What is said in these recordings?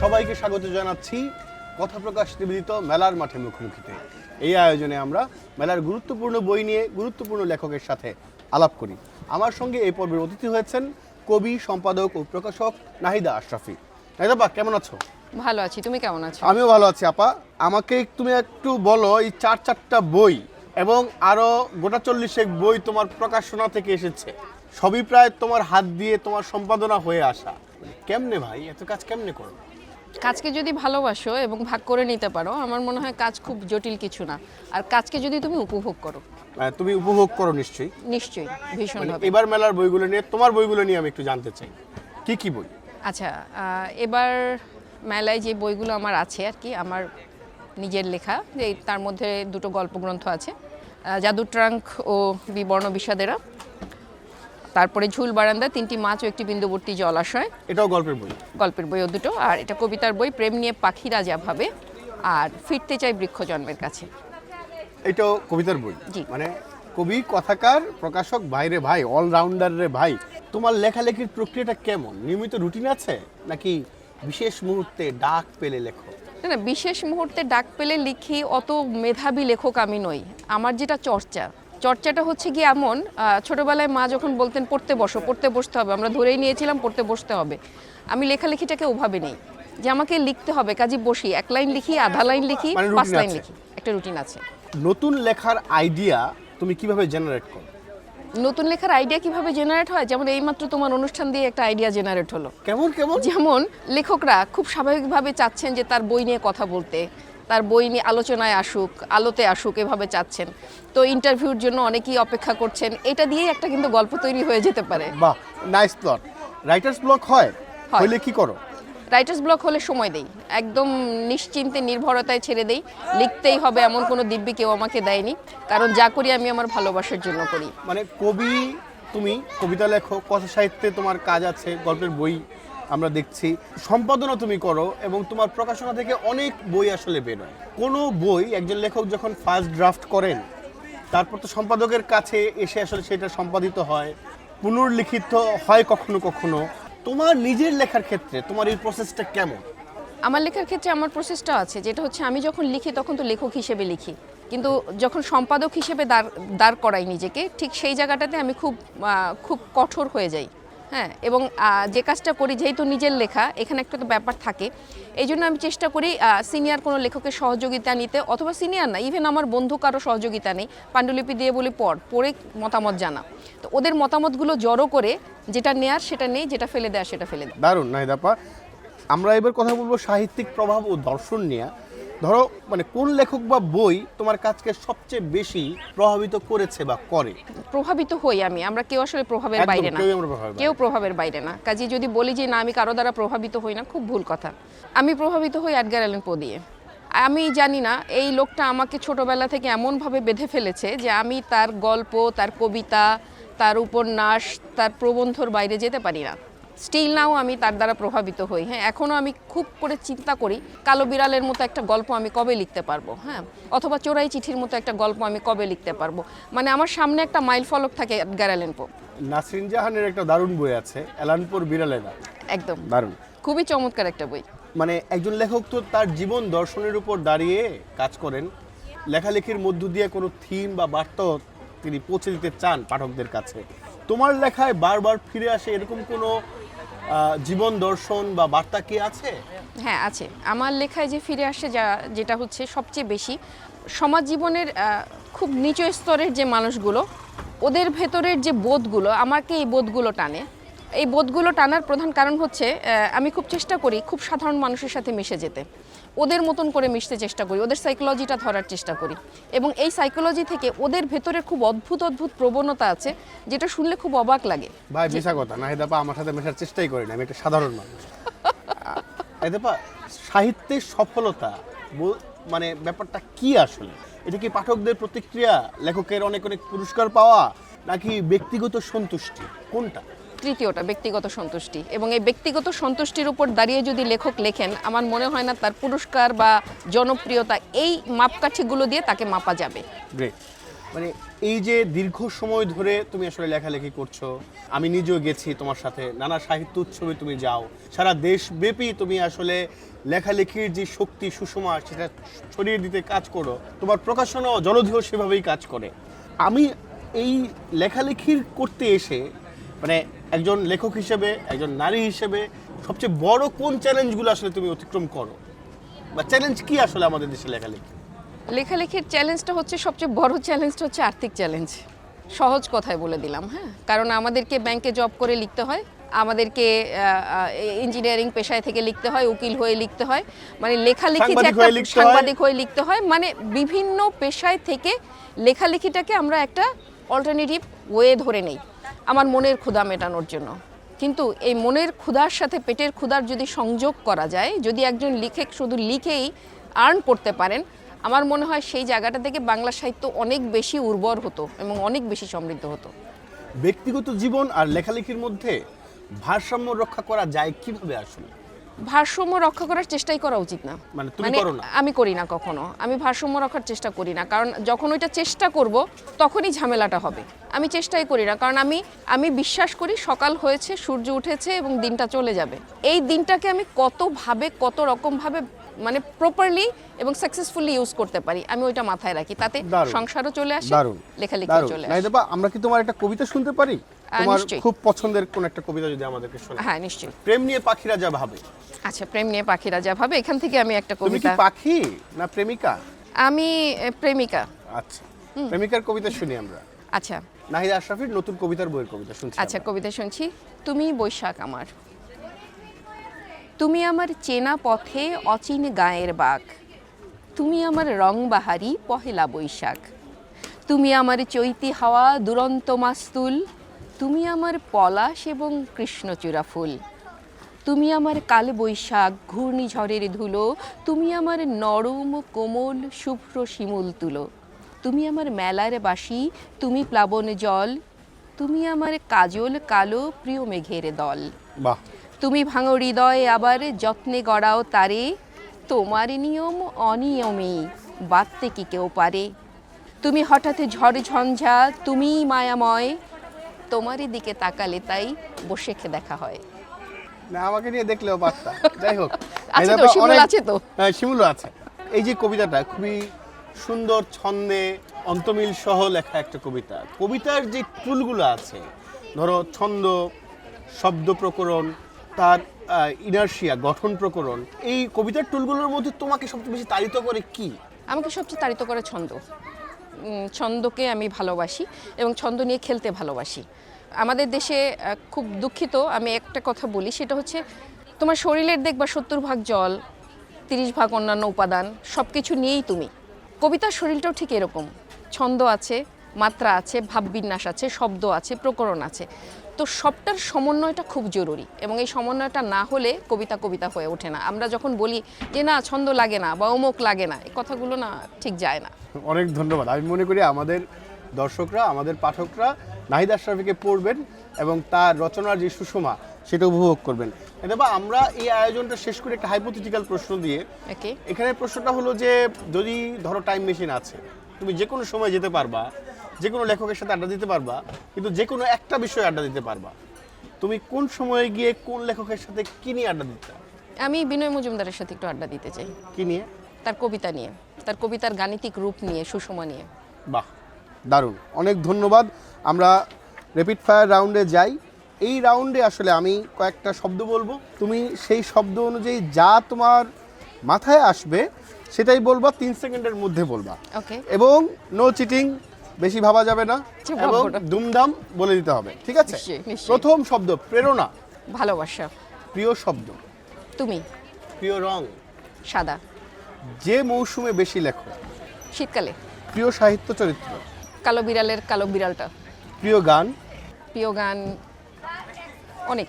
সবাইকে স্বাগত জানাচ্ছি কথা প্রকাশ নিবেদিত মেলার মাঠে মুখোমুখিতে। এই আয়োজনে আমরা মেলার গুরুত্বপূর্ণ বই নিয়ে গুরুত্বপূর্ণ লেখকের সাথে আলাপ করি। আমার সঙ্গে এই পর্বের অতিথি হয়েছেন কবি, সম্পাদক ও প্রকাশক নাহিদা আশরাফি। নাহিদা বা কেমন আছো? ভালো আছি তুমি কেমন আছো? আমিও ভালো আছি আপা। আমাকে তুমি একটু বলো এই চার চারটা বই এবং আরও গোটা চল্লিশেক বই তোমার প্রকাশনা থেকে এসেছে সবই প্রায় তোমার হাত দিয়ে তোমার সম্পাদনা হয়ে আসা। কেমনে ভাই? এত কাজ কেমনে করো কাজকে যদি ভালোবাসো এবং ভাগ করে নিতে পারো আমার মনে হয় কাজ খুব জটিল কিছু না। আর কাজকে যদি তুমি উপভোগ করো। তুমি উপভোগ করো নিশ্চয়ই। নিশ্চয়ই ভীষণ মানে এবার মেলার বইগুলো নিয়ে তোমার বইগুলো নিয়ে আমি একটু জানতে চাই। কি কি বই? আচ্ছা এবার মেলায় যে বইগুলো আমার আছে আর কি আমার নিজের লেখা যে তার মধ্যে দুটো গল্প গ্রন্থ আছে আহ, জাদু ট্রাঙ্ক ও বিবর্ণ বিষাদেরা। তারপরে ঝুল বারান্দা তিনটি মাছ ও একটি বিন্দুবর্তী জলাশয়। এটাও গল্পের বই। গল্পের বই ও দুটো আর এটা কবিতার বই প্রেম নিয়ে পাখিরা যা ভাবে আর ফিরতে চাই বৃক্ষ জন্মের কাছে। এটাও কবিতার বই। জি। মানে কবি কথাকার প্রকাশক ভাইরে ভাই অলরাউন্ডার রে ভাই তোমার লেখালেখির প্রক্রিয়াটা কেমন? নিয়মিত রুটিন আছে? নাকি বিশেষ মুহূর্তে ডাক পেলে লেখো না না বিশেষ মুহূর্তে ডাক পেলে লিখি অত মেধাবী লেখক আমি নই। আমার যেটা চর্চা চর্চাটা হচ্ছে কি এমন ছোটবেলায় মা যখন বলতেন পড়তে বসো পড়তে বসতে হবে। আমরা ধরেই নিয়েছিলাম পড়তে বসতে হবে। আমি লেখালেখিটাকে ওভাবে নেই যে আমাকে লিখতে হবে কাজে বসি এক লাইন লিখি আধা লাইন লিখি মানে পাঁচ লাইন লিখি একটা রুটিন আছে। নতুন লেখার আইডিয়া তুমি কীভাবে জেনারেট করো? নতুন লেখার আইডিয়া কীভাবে জেনারেট হয়? যেমন এইমাত্র তোমার অনুষ্ঠান দিয়ে একটা আইডিয়া জেনারেট হলো। কেমন কেমন? যেমন লেখকরা খুব স্বাভাবিকভাবে চাচ্ছেন যে তার বই নিয়ে কথা বলতে তার বই নিয়ে আলোচনায় আসুক আলোতে আসুক এভাবে চাচ্ছেন। তো ইন্টারভিউর জন্য অনেকেই অপেক্ষা করছেন। এটা দিয়েই একটা কিন্তু গল্প তৈরি হয়ে যেতে পারে। বাহ নাইস প্লট রাইটার্স ব্লক হয়। হইলে কি করো? রাইটার্স ব্লক হলে সময় দেই। একদম নিশ্চিন্তে, নির্ভরতায় ছেড়ে দেই। লিখতেই হবে এমন কোনো দিব্যি কেউ আমাকে দেয়নি। কারণ যা করি আমি আমার ভালোবাসার জন্য করি। মানে কবি তুমি, কবিতা লেখো কথা সাহিত্যে তোমার কাজ আছে, গল্পের বই আমরা দেখছি। সম্পাদনা তুমি করো এবং তোমার প্রকাশনা থেকে অনেক বই আসলে বেরোয়। কোনো বই, একজন লেখক যখন ফার্স্ট ড্রাফট করেন, তারপর তো সম্পাদকের কাছে এসে আসলে সেটা সম্পাদিত হয়। পুনর্লিখিত হয় কখনো কখনো। তোমার নিজের লেখার ক্ষেত্রে তোমার এই প্রসেসটা কেমন? আমার লেখার ক্ষেত্রে আমার প্রসেসটা আছে, যেটা হচ্ছে আমি যখন লিখি তখন তো লেখক হিসেবে লিখি। কিন্তু যখন সম্পাদক হিসেবে দাঁড় দাঁড় করাই নিজেকে, ঠিক সেই জায়গাটাতে আমি খুব খুব কঠোর হয়ে যাই। হ্যাঁ এবং যে কাজটা করি যেহেতু নিজের লেখা, এখানে একটা তো ব্যাপার থাকে। এই জন্য আমি চেষ্টা করি সিনিয়র কোনো লেখকের সহযোগিতা নিতে, অথবা সিনিয়র না ইভেন আমার বন্ধু কারও সহযোগিতা নেই, পাণ্ডুলিপি দিয়ে বলি পড়, পড়ে মতামত জানা। তো ওদের মতামতগুলো জড়ো করে যেটা নেয়ার সেটা নেই যেটা ফেলে দেওয়া সেটা ফেলে দেয়। দারুণ নাহিদাপা আমরা এবার কথা বলব সাহিত্যিক প্রভাব ও দর্শন নিয়ে। ধরো মানে কোন লেখক বা বই তোমার কাজকে সবচেয়ে বেশি প্রভাবিত করেছে বা করে? প্রভাবিত হই আমি আমরা কেউ আসলে প্রভাবের একদম, বাইরে না। কেউই আমরা প্রভাবের কেউ প্রভাবের বাইরে না। কাজে যদি বলি যে না আমি কারও দ্বারা প্রভাবিত হই না খুব ভুল কথা। আমি প্রভাবিত হই অ্যাডগার অ্যালেন পো দিয়ে। আমি জানি না এই লোকটা আমাকে ছোটবেলা থেকে এমনভাবে বেঁধে ফেলেছে যে আমি তার গল্প তার কবিতা তার উপন্যাস তার প্রবন্ধর বাইরে যেতে পারি না। স্টিল নাও আমি তার দ্বারা প্রভাবিত হই হ্যাঁ। এখনও আমি খুব করে চিন্তা করি কালো বিড়ালের মতো একটা গল্প আমি কবে লিখতে পারব হ্যাঁ? অথবা চোরাই চিঠির মতো একটা গল্প আমি কবে লিখতে পারব। মানে আমার সামনে একটা মাইল ফলক থাকে এডগার অ্যালেন পো নাসরিন জাহানের একটা দারুণ বই আছে এলানপুর বিড়ালেরা একদম। দারুণ। খুবই চমৎকার একটা বই। মানে একজন লেখক তো তার জীবন দর্শনের উপর দাঁড়িয়ে কাজ করেন। লেখালেখির মধ্য দিয়ে কোনো থিম বা বার্তা তিনি পৌঁছে দিতে চান পাঠকদের কাছে। তোমার লেখায় বারবার ফিরে আসে এরকম কোনো জীবন দর্শন বা বার্তা কি আছে? হ্যাঁ আছে। আমার লেখায় যে ফিরে আসে যা, যেটা হচ্ছে সবচেয়ে বেশি সমাজ জীবনের খুব নিচু স্তরের যে মানুষগুলো, ওদের ভেতরের যে বোধগুলো, আমাকে এই বোধগুলো টানে। এই বোধগুলো টানার প্রধান কারণ হচ্ছে আমি খুব চেষ্টা করি খুব সাধারণ মানুষের সাথে মিশে যেতে। ওদের মতন করে মিশতে চেষ্টা করি, ওদের সাইকোলজিটা ধরার চেষ্টা করি। এবং এই সাইকোলজি থেকে ওদের ভেতরে খুব অদ্ভুত অদ্ভুত প্রবণতা আছে, যেটা শুনলে খুব অবাক লাগে। ভাই মিশা কথা নাহিদাপা আমার সাথে মেশার চেষ্টাই করি না, আমি একটা সাধারণ মানুষ। নাহিদাপা সাহিত্যের সফলতা মানে ব্যাপারটা কি আসলে? এটা কি পাঠকদের প্রতিক্রিয়া, লেখকের অনেক অনেক পুরস্কার পাওয়া, নাকি ব্যক্তিগত সন্তুষ্টি? কোনটা? তৃতীয়টা, ব্যক্তিগত সন্তুষ্টি। এবং এই ব্যক্তিগত সন্তুষ্টির উপর দাঁড়িয়ে যদি লেখক লেখেন, আমার মনে হয় না তার পুরস্কার বা জনপ্রিয়তা এই মাপকাঠিগুলো দিয়ে তাকে মাপা যাবে। মানে এই যে দীর্ঘ সময় ধরে তুমি আসলে লেখালেখি করছ, আমি নিজেও গেছি তোমার সাথে, নানা সাহিত্য উৎসবে তুমি যাও, সারা দেশব্যাপী তুমি আসলে লেখালেখির যে শক্তি, সুষমা, সেটা ছড়িয়ে দিতে কাজ করো, তোমার প্রকাশনাও জলধিও সেভাবেই কাজ করে। আমি এই লেখালেখির করতে এসে মানে একজন লেখক হিসেবে একজন নারী হিসেবে সবচেয়ে বড় কোন চ্যালেঞ্জগুলো আসলে তুমি অতিক্রম করো? বা চ্যালেঞ্জ কি আসলে আমাদের দেশে লেখালেখি? লেখালেখির চ্যালেঞ্জটা হচ্ছে সবচেয়ে বড় চ্যালেঞ্জটা হচ্ছে আর্থিক চ্যালেঞ্জ সহজ কথায় বলে দিলাম হ্যাঁ? কারণ আমাদেরকে ব্যাংকে জব করে লিখতে হয় আমাদেরকে ইঞ্জিনিয়ারিং পেশায় থেকে লিখতে হয় উকিল হয়ে লিখতে হয়। মানে লেখালেখি যে একটা। সাংবাদিক হয়ে লিখতে হয় মানে বিভিন্ন পেশায় থেকে লেখালেখিটাকে আমরা একটা অল্টারনেটিভ ওয়ে ধরে নেই। আমার মনের ক্ষুধা মেটানোর জন্য। কিন্তু এই মনের ক্ষুধার সাথে পেটের ক্ষুধার যদি সংযোগ করা যায়, যদি একজন লেখক শুধু লিখেই আর্ন করতে পারেন, আমার মনে হয় সেই জায়গাটা থেকে বাংলা সাহিত্য অনেক বেশি উর্বর হতো এবং অনেক বেশি সমৃদ্ধ হতো। ব্যক্তিগত জীবন আর লেখালেখির মধ্যে ভারসাম্য রক্ষা করা যায় কীভাবে আসলে? ভারসাম্য রক্ষা করার চেষ্টাই করা উচিত না। মানে তুমি করো না? আমি করি না কখনো। আমি ভারসাম্য রক্ষার চেষ্টা করি না। কারণ যখন ওইটা চেষ্টা করব তখনই ঝামেলাটা হবে। আমি চেষ্টাই করি না। কারণ আমি আমি বিশ্বাস করি সকাল হয়েছে সূর্য উঠেছে এবং দিনটা চলে যাবে। এই দিনটাকে আমি কতভাবে কত রকমভাবে মানে প্রপারলি এবং সাকসেসফুলি ইউজ করতে পারি আমি ওইটা মাথায় রাখি। তাতে সংসারও চলে আসে দারুণ। লেখালেখি চলে আসে। আমরা কি তোমার একটা কবিতা শুনতে পারি? তোমার। খুব পছন্দের কোন একটা কবিতা যদি আমাদেরকে শোনা হ্যাঁ নিশ্চয়ই। প্রেম নিয়ে পাখিরা যা ভাবে। আচ্ছা প্রেম নিয়ে পাখিরা যা ভাবে এখান থেকে আমি একটা তুমি কি পাখি না প্রেমিকা? আমি প্রেমিকা। আচ্ছা প্রেমিকার কবিতা শুনি আমরা। আচ্ছা। নাহিদা আশরাফির নতুন কবিতার বইয়ের কবিতা শুনছি আচ্ছা কবিতা শুনছি। তুমি বৈশাখ আমার। তুমি আমার চেনা পথে অচিন গায়ের বাঘ। তুমি আমার রংবাহারি পহেলা বৈশাখ। তুমি আমার চৈতি হাওয়া দুরন্ত মাস্তুল। তুমি আমার পলাশ এবং কৃষ্ণচূড়া ফুল। তুমি আমার কাল বৈশাখ ঘূর্ণিঝড়ের ধুলো। তুমি আমার নরম কোমল শুভ্র শিমুল তুলো। তুমি আমার মেলার বাসি তুমি প্লাবন জল। তুমি আমার কাজল কালো প্রিয় মেঘের দল। বাহ। তুমি ভাঙো হৃদয় আবার যত্নে গড়াও তারে। তোমার নিয়ম অনিয়মে বাঁধতে কি কেউ পারে? তুমি হঠাৎ ঝড় ঝঞ্ঝা তুমিই মায়াময়। তোমারই দিকে তাকালে তাই বসে দেখা হয়। না আমাকে নিয়ে দেখলেও যাই হোক আছে তো, নাহিদা শিমুল আছে তো। হ্যাঁ শিমুলও আছে। এই যে কবিতাটা খুবই সুন্দর ছন্দে অন্তমিল সহ লেখা একটা কবিতা। কবিতার যে টুলগুলো আছে ধরো ছন্দ শব্দ প্রকরণ তার ইনার্শিয়া গঠন প্রকরণ এই কবিতার টুলগুলোর মধ্যে তোমাকে সবচেয়ে বেশি তাড়িত করে কি? আমাকে সবচেয়ে তাড়িত করে ছন্দ। ছন্দকে আমি ভালোবাসি এবং ছন্দ নিয়ে খেলতে ভালোবাসি। আমাদের দেশে খুব দুঃখিত, আমি একটা কথা বলি, সেটা হচ্ছে তোমার শরীরের দেখবা সত্তর ভাগ জল, তিরিশ ভাগ অন্যান্য উপাদান সব কিছু নিয়েই তুমি। কবিতার শরীরটাও ঠিক এরকম। ছন্দ আছে, মাত্রা আছে, ভাববিন্যাস আছে, শব্দ আছে, প্রকরণ আছে। তো সবটার সমন্বয়টা খুব জরুরি এবং এই সমন্বয়টা না হলে কবিতা কবিতা হয়ে ওঠে না। আমরা যখন বলি যে, না, ছন্দ লাগে না বা অমুক লাগে না এই কথাগুলো না ঠিক যায় না। অনেক ধন্যবাদ। আমি মনে করি আমাদের দর্শকরা আমাদের পাঠকরা নাহিদ আশরাফিকে পড়বেন এবং তার রচনার যে সুষমা সেটা উপভোগ করবেন। বা আমরা এই আয়োজনটা শেষ করে একটা হাইপোথেটিক্যাল প্রশ্ন দিয়ে এখানে প্রশ্নটা হলো যে যদি ধরো টাইম মেশিন আছে তুমি যে কোনো সময় যেতে পারবা যে কোনো লেখকের সাথে আড্ডা দিতে পারবা কিন্তু যে কোনো একটা বিষয়ে আড্ডা দিতে পারবা তুমি কোন সময়ে গিয়ে কোন লেখকের সাথে কি নিয়ে আড্ডা দিতে? আমি বিনয় মজুমদারের সাথে একটু আড্ডা দিতে চাই। কি নিয়ে? তার কবিতা নিয়ে। তার কবিতার গাণিতিক রূপ নিয়ে সুষমা নিয়ে। বাহ দারুণ। অনেক ধন্যবাদ। আমরা র্যাপিড ফায়ার রাউন্ডে যাই। এই রাউন্ডে আসলে আমি কয়েকটা শব্দ বলব। তুমি সেই শব্দ অনুযায়ী যা তোমার মাথায় আসবে সেটাই বলবা তিন সেকেন্ডের মধ্যে বলবা। ওকে এবং নো চিটিং বেশি ভাবা যাবে না। এবং দুমদাম বলে দিতে হবে ঠিক আছে। প্রথম শব্দ প্রেরণা। ভালোবাসা। প্রিয় শব্দ। তুমি। প্রিয় রং। সাদা। যে মৌসুমে বেশি লেখো? শীতকালে। প্রিয় সাহিত্য চরিত্র? কালো বিড়ালের কালো বিড়ালটা। প্রিয় গান? প্রিয় গান অনেক।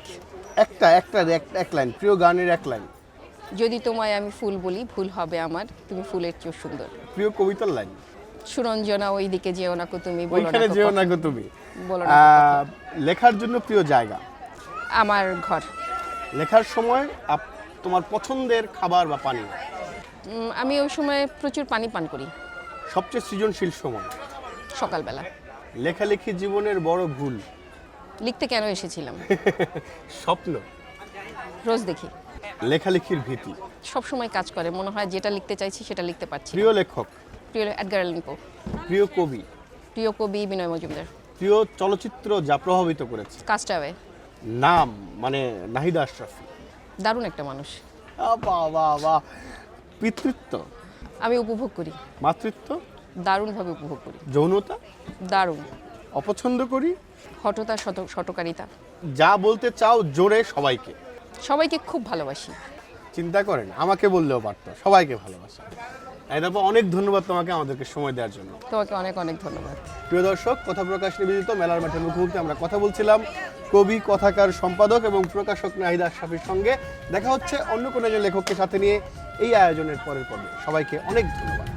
একটা একটা এক- লাইন প্রিয় গানের এক লাইন। যদি তোমায় আমি ফুল বলি ভুল হবে আমার তুমি ফুলের চেয়ে সুন্দর। প্রিয় কবিতার লাইন? সুরঞ্জনা ওই দিকে যেও না কো তুমি ওইখানে যেও না গো তুমি। বলো না কো। আহ, লেখার জন্য প্রিয় জায়গা? আমার ঘর। লেখার সময় তোমার পছন্দের খাবার বা পানি উম, আমি ওই সময় প্রচুর পানি পান করি। সবচেয়ে সৃজনশীল সময়? সকালবেলা। লেখালেখি জীবনের বড় ভুল। লিখতে কেন এসেছিলাম? স্বপ্ন। রোজ দেখি। লেখালেখির ভীতি। সব সময় কাজ করে। মনে হয় যেটা লিখতে চাইছি সেটা লিখতে পারছি প্রিয় লেখক? প্রিয় এডগার অ্যালান পো। প্রিয় কবি? প্রিয় কবি বিনয় মজুমদার। প্রিয় চলচ্চিত্র যা প্রভাবিত করেছে? কাস্টাওয়ে নাম মানে নাহিদা আশরাফি। দারুণ একটা মানুষ। বাহ বাহ বাহ। পিতৃত্ব? আমি উপভোগ করি। মাতৃত্ব? দারুণভাবে উপভোগ করি। যৌনতা? দারুণ। অপছন্দ করি? হঠতা শত শতকারিতা। যা বলতে চাও জোরে সবাইকে। সবাইকে খুব ভালোবাসি। চিন্তা করেন আমাকে বললেও পারতো সবাইকে ভালোবাসা। এই দেখো অনেক ধন্যবাদ তোমাকে আমাদেরকে সময় দেওয়ার জন্য। তোমাকে অনেক অনেক ধন্যবাদ। প্রিয় দর্শক কথা প্রকাশ নিবেদিত মেলার মাঠের মুখোমুখি আমরা কথা বলছিলাম কবি কথাকার সম্পাদক এবং প্রকাশক নাহিদা আশরাফির সঙ্গে। দেখা হচ্ছে অন্য কোনো একজন লেখককে সাথে নিয়ে। এই আয়োজনের পরের পর্বে সবাইকে অনেক ধন্যবাদ।